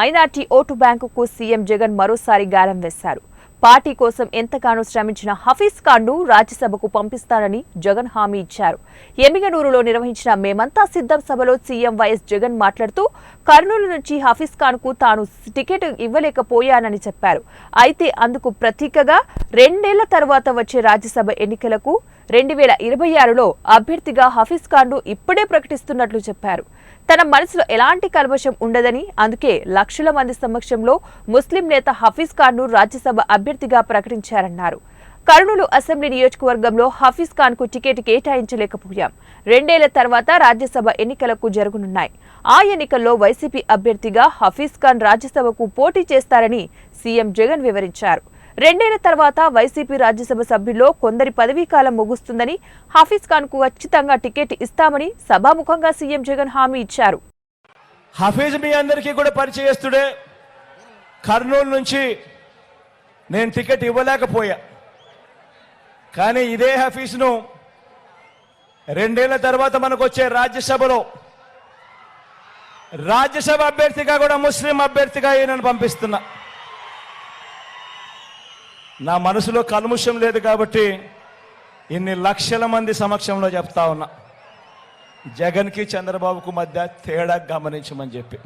Minority vote బ్యాంకుకు CM Jagan మరోసారి గాలం వేశారు. పార్టీ కోసం ఎంతగానో శ్రమించిన హఫీజ్ ఖాన్ను రాజ్యసభకు పంపిస్తానని జగన్ హామీ ఇచ్చారు. ఎమ్మిగనూరులో నిర్వహించిన మేమంతా సిద్ధం సభలో సీఎం వైఎస్ జగన్ మాట్లాడుతూ కర్నూలు నుంచి హఫీజ్ ఖాన్కు తాను టికెట్ ఇవ్వలేకపోయానని చెప్పారు. అయితే అందుకు ప్రతీకగా రెండేళ్ళ తర్వాత వచ్చే రాజ్యసభ ఎన్నికలకు రెండు వేల ఇరవై ఆరులో అభ్యర్థిగా హఫీజ్ ఖాన్ను ఇప్పుడే ప్రకటిస్తున్నట్లు చెప్పారు. తన మనసులో ఎలాంటి కల్మషం ఉండదని అందుకే లక్షల మంది సమక్షంలో ముస్లిం నేత హఫీజ్ ఖాన్ను రాజ్యసభ అభ్యర్థిగా ప్రకటించారన్నారు. కర్నూలు అసెంబ్లీ నియోజకవర్గంలో హఫీజ్ ఖాన్కు టికెట్ కేటాయించలేకపోయాం. రెండేళ్ళ తర్వాత రాజ్యసభ ఎన్నికలకు జరగనున్నాయి. ఆ ఎన్నికల్లో వైసీపీ అభ్యర్థిగా హఫీజ్ ఖాన్ రాజ్యసభకు పోటీ చేస్తారని సీఎం జగన్ వివరించారు. రెండేళ్ళ తర్వాత వైసీపీ రాజ్యసభ సభ్యుల్లో కొందరి పదవీకాలం ముగుస్తుందని హఫీజ్ ఖాన్కు ఖచ్చితంగా టికెట్ ఇస్తామని సభాముఖంగా సీఎం జగన్ హామీ ఇచ్చారు. హఫీజ్ మీ అందరికీ కూడా పరిచయస్తుడే. కర్నూలు నుంచి నేను టికెట్ ఇవ్వలేకపోయా. కానీ ఇదే హఫీజ్ను రెండేళ్ళ తర్వాత మనకు వచ్చే రాజ్యసభలో రాజ్యసభ అభ్యర్థిగా కూడా ముస్లిం అభ్యర్థిగా ఈయనను పంపిస్తున్నా. నా మనసులో కల్ముషం లేదు కాబట్టి ఇన్ని లక్షల మంది సమక్షంలో చెప్తా ఉన్నా. జగన్కి చంద్రబాబుకు మధ్య తేడా గమనించమని చెప్పి.